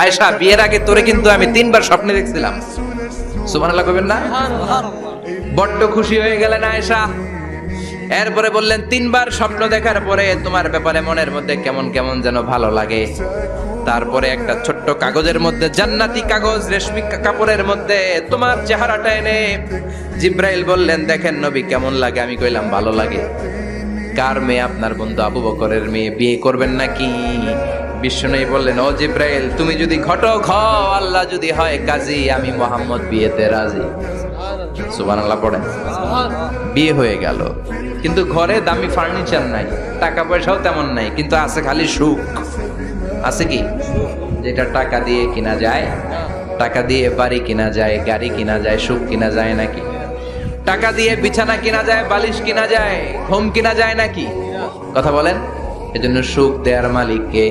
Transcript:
আয়েশা, বিয়ের আগে তোরে কিন্তু আমি তিনবার স্বপ্নে দেখছিলাম। সুবহানাল্লাহ কবেন না? বড্ড খুশি হয়ে গেলেন আয়েশা। এরপরে বললেন, তিনবার স্বপ্ন দেখার পরে তোমার ব্যাপারে মনের মধ্যে কেমন কেমন যেন ভালো লাগে। তারপরে একটা ছোট্ট কাগজের মধ্যে, জান্নাতি কাগজ, রেশমি কাপড়ের মধ্যে তোমার চেহারাটা এনে জিব্রাইল বললেন, দেখেন নবী, কেমন লাগে? আমি কইলাম, ভালো লাগে। কার মেয়ে আপনার বন্ধু? আবু বকরের মেয়ে। বিয়ে করবেন নাকি? বিষ্ণুই বললেন, ও জিব্রাইল, তুমি যদি ঘটক হও, আল্লাহ যদি হয় কাজী, আমি মোহাম্মদ বিয়েতে রাজি। সুবহানাল্লাহ পড়েন। বিয়ে হয়ে গেল। কিন্তু ঘরে দামি ফার্নিচার নাই, টাকা পয়সাও তেমন নাই, কিন্তু আছে খালি সুখ। আছে কি? যেটা টাকা দিয়ে কিনা যায়, টাকা দিয়ে বাড়ি কিনা যায়, গাড়ি কিনা যায়, সুখ কিনা যায় নাকি? টাকা দিয়ে বিছানা কিনা যায়, বালিশ কিনা যায়, ঘুম কিনা যায় নাকি? কথা বলেন? এজন্য সুখ দেয়ার মালিককে